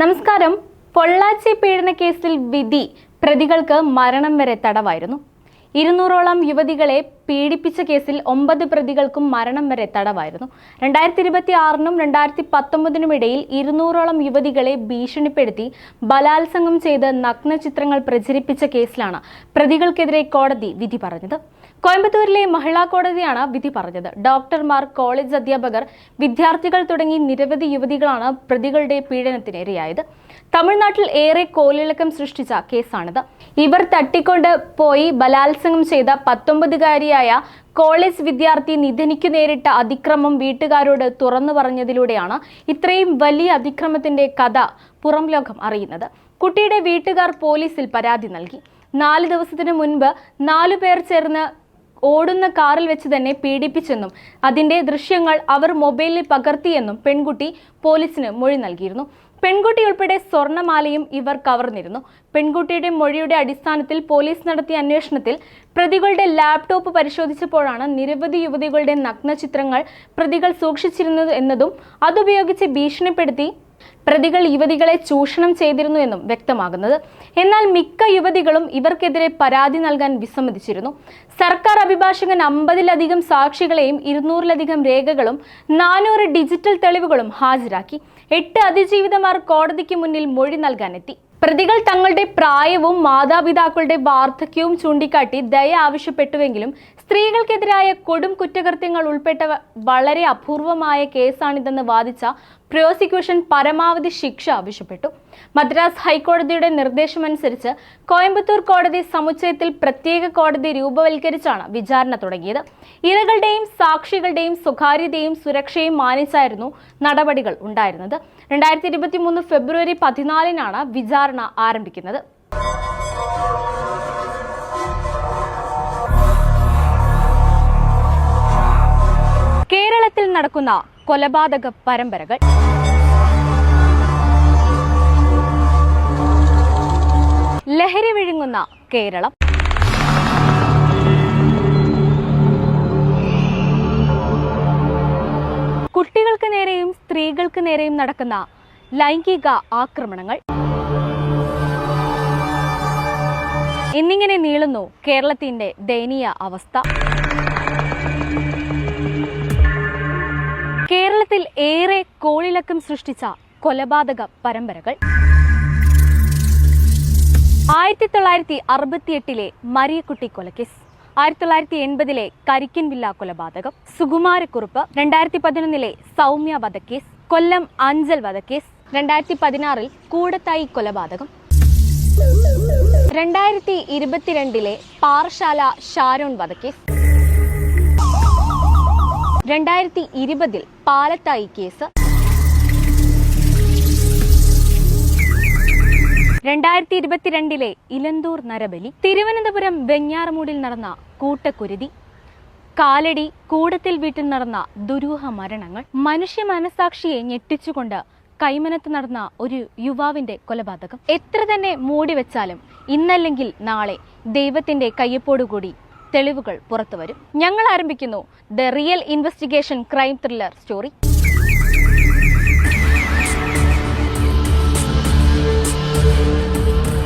നമസ്കാരം. പൊള്ളാച്ചി പീഡന കേസിൽ വിധി. പ്രതികൾക്ക് മരണം വരെ തടവായിരുന്നു. ഇരുന്നൂറോളം യുവതികളെ പീഡിപ്പിച്ച കേസിൽ ഒമ്പത് പ്രതികൾക്കും മരണം വരെ തടവായിരുന്നു. രണ്ടായിരത്തി ഇരുപത്തി ആറിനും രണ്ടായിരത്തി പത്തൊമ്പതിനും ഇടയിൽ ഇരുന്നൂറോളം യുവതികളെ ഭീഷണിപ്പെടുത്തി ബലാത്സംഗം ചെയ്ത് നഗ്നചിത്രങ്ങൾ പ്രചരിപ്പിച്ച കേസിലാണ് പ്രതികൾക്കെതിരെ കോടതി വിധി പറഞ്ഞത്. കോയമ്പത്തൂരിലെ മഹിളാ കോടതിയാണ് വിധി പറഞ്ഞത്. ഡോക്ടർമാർ കോളേജ് അധ്യാപകർ വിദ്യാർത്ഥികൾ തുടങ്ങി നിരവധി യുവതികളാണ് പ്രതികളുടെ പീഡനത്തിനിരയായത്. തമിഴ്നാട്ടിൽ ഏറെ കോലിളക്കം സൃഷ്ടിച്ച കേസാണിത്. ഇവർ തട്ടിക്കൊണ്ട് പോയി ബലാത്സംഗം ചെയ്ത പത്തൊമ്പതുകാരിയായ കോളേജ് വിദ്യാർത്ഥി നിധനിക്കു നേരിട്ട അതിക്രമം വീട്ടുകാരോട് തുറന്നു പറഞ്ഞതിലൂടെയാണ് ഇത്രയും വലിയ അതിക്രമത്തിന്റെ കഥ പുറം ലോകം അറിയുന്നത്. കുട്ടിയുടെ വീട്ടുകാർ പോലീസിൽ പരാതി നൽകി. നാല് ദിവസത്തിനു മുൻപ് നാലു പേർ ചേർന്ന് ഓടുന്ന കാറിൽ വെച്ച് തന്നെ പീഡിപ്പിച്ചെന്നും അതിന്റെ ദൃശ്യങ്ങൾ അവർ മൊബൈലിൽ പകർത്തിയെന്നും പെൺകുട്ടി പോലീസിന് മൊഴി നൽകിയിരുന്നു. പെൺകുട്ടി ഉൾപ്പെടെ സ്വർണമാലയും ഇവർ കവർന്നിരുന്നു. പെൺകുട്ടിയുടെ മൊഴിയുടെ അടിസ്ഥാനത്തിൽ പോലീസ് നടത്തിയ അന്വേഷണത്തിൽ പ്രതികളുടെ ലാപ്ടോപ്പ് പരിശോധിച്ചപ്പോഴാണ് നിരവധി യുവതികളുടെ നഗ്നചിത്രങ്ങൾ പ്രതികൾ സൂക്ഷിച്ചിരുന്നത് എന്നതും അതുപയോഗിച്ച് ഭീഷണിപ്പെടുത്തി പ്രതികൾ യുവതികളെ ചൂഷണം ചെയ്തിരുന്നു എന്നും വ്യക്തമാകുന്നത്. എന്നാൽ മിക്ക യുവതികളും ഇവർക്കെതിരെ പരാതി നൽകാൻ വിസമ്മതിച്ചിരുന്നു. സർക്കാർ അഭിഭാഷകൻ അമ്പതിലധികം സാക്ഷികളെയും ഇരുന്നൂറിലധികം രേഖകളും നാനൂറ് ഡിജിറ്റൽ തെളിവുകളും ഹാജരാക്കി. എട്ട് അതിജീവിതമാർ കോടതിക്ക് മുന്നിൽ മൊഴി നൽകാനെത്തി. പ്രതികൾ തങ്ങളുടെ പ്രായവും മാതാപിതാക്കളുടെ വാർദ്ധക്യവും ചൂണ്ടിക്കാട്ടി ദയ ആവശ്യപ്പെട്ടുവെങ്കിലും സ്ത്രീകൾക്കെതിരായ കൊടും കുറ്റകൃത്യങ്ങൾ ഉൾപ്പെട്ട വളരെ അപൂർവമായ കേസാണിതെന്ന് വാദിച്ച പ്രോസിക്യൂഷൻ പരമാവധി ശിക്ഷ ആവശ്യപ്പെട്ടു. മദ്രാസ് ഹൈക്കോടതിയുടെ നിർദ്ദേശമനുസരിച്ച് കോയമ്പത്തൂർ കോടതി സമുച്ചയത്തിൽ പ്രത്യേക കോടതി രൂപവൽക്കരിച്ചാണ് വിചാരണ തുടങ്ങിയത്. ഇരകളുടെയും സാക്ഷികളുടെയും സ്വകാര്യതയും സുരക്ഷയും മാനിച്ചായിരുന്നു നടപടികൾ ഉണ്ടായിരുന്നത്. രണ്ടായിരത്തി ഫെബ്രുവരി പതിനാലിനാണ് വിചാരണ ആരംഭിക്കുന്നത്. കേരളത്തിൽ നടക്കുന്ന കൊലപാതക പരമ്പരകൾ. ലഹരി വിഴുങ്ങുന്ന കേരളം. കുട്ടികൾക്ക് നേരെയും സ്ത്രീകൾക്ക് നേരെയും നടക്കുന്ന ലൈംഗിക ആക്രമണങ്ങൾ. എന്നിങ്ങനെ നീളുന്നു കേരളത്തിന്റെ ദയനീയ അവസ്ഥ. കേരളത്തിൽ ഏറെ കോളിളക്കം സൃഷ്ടിച്ച കൊലപാതക പരമ്പരകൾ. ആയിരത്തി തൊള്ളായിരത്തി അറുപത്തിയെട്ടിലെ മരിയക്കുട്ടി കൊലക്കേസ് ആയിരത്തി തൊള്ളായിരത്തി എൺപതിലെ കരിക്കൻവില്ല കൊലപാതകം സുകുമാരക്കുറുപ്പ് രണ്ടായിരത്തി പതിനൊന്നിലെ സൗമ്യ വധക്കേസ് കൊല്ലം അഞ്ചൽ വധക്കേസ് രണ്ടായിരത്തി പതിനാറിൽ കൂടത്തായി കൊലപാതകം രണ്ടായിരത്തി ഇരുപത്തിരണ്ടിലെ പാറശാല ഷാരോൺ വധക്കേസ്. രണ്ടായിരത്തി ഇരുപതിൽ പാലത്തായി കേസ്. രണ്ടായിരത്തി ഇരുപത്തിരണ്ടിലെ ഇലന്തൂർ നരബലി. തിരുവനന്തപുരം വെഞ്ഞാറമൂടിൽ നടന്ന കൂട്ടക്കുരുതി. കാലടി കൂടത്തിൽ വീട്ടിൽ നടന്ന ദുരൂഹ മരണങ്ങൾ. മനുഷ്യ മനസാക്ഷിയെ ഞെട്ടിച്ചുകൊണ്ട് കൈമനത്ത് നടന്ന ഒരു യുവാവിന്റെ കൊലപാതകം. എത്ര തന്നെ മൂടിവെച്ചാലും ഇന്നല്ലെങ്കിൽ നാളെ ദൈവത്തിന്റെ കയ്യപ്പോടുകൂടി തെളിവുകൾ പുറത്തുവരും. ഞങ്ങൾ ആരംഭിക്കുന്നു. The real investigation crime thriller story.